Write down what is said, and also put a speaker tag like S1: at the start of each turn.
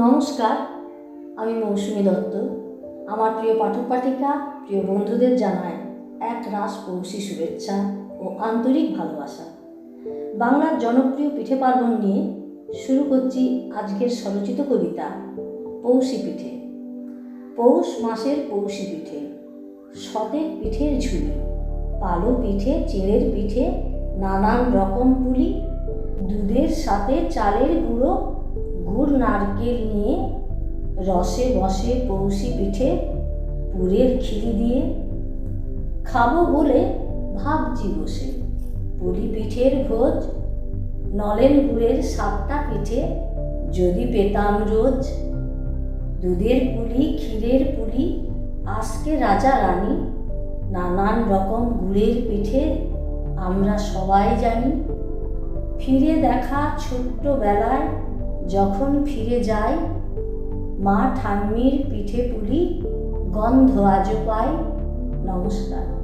S1: নমস্কার, আমি মৌসুমী দত্ত। আমার প্রিয় পাঠক পাঠিকা, প্রিয় বন্ধুদের জানায় এক রাস পৌষী শুভেচ্ছা ও আন্তরিক ভালোবাসা। বাংলার জনপ্রিয় পিঠে পার্বণ নিয়ে শুরু করছি আজকের স্বরচিত কবিতা, পৌষী পিঠে। পৌষ মাসের পৌষী পিঠে শতেক পিঠের ঝুলি, পালো পিঠে চেড়ের পিঠে, নানান রকম পুলি, দুধের সাথে চালের গুড় নারকেল নিয়ে রসে বসে পৌষি পিঠে পুরের খিলি দিয়ে খাব বলে ভাবছি বসে। পুলি পিঠের ভোজ, নলেন গুড়ের সাতটা পিঠে যদি পেতাম রোজ। দুধের পুলি, ক্ষীরের পুলি, আজকে রাজা রানী, নানান রকম গুড়ের পিঠে আমরা সবাই জানি। ফিরে দেখা ছোট্ট বেলায় যখন ফিরে যায় মা ঠাম্মির পিঠে পুলি গন্ধ আজও পায়। নমস্কার।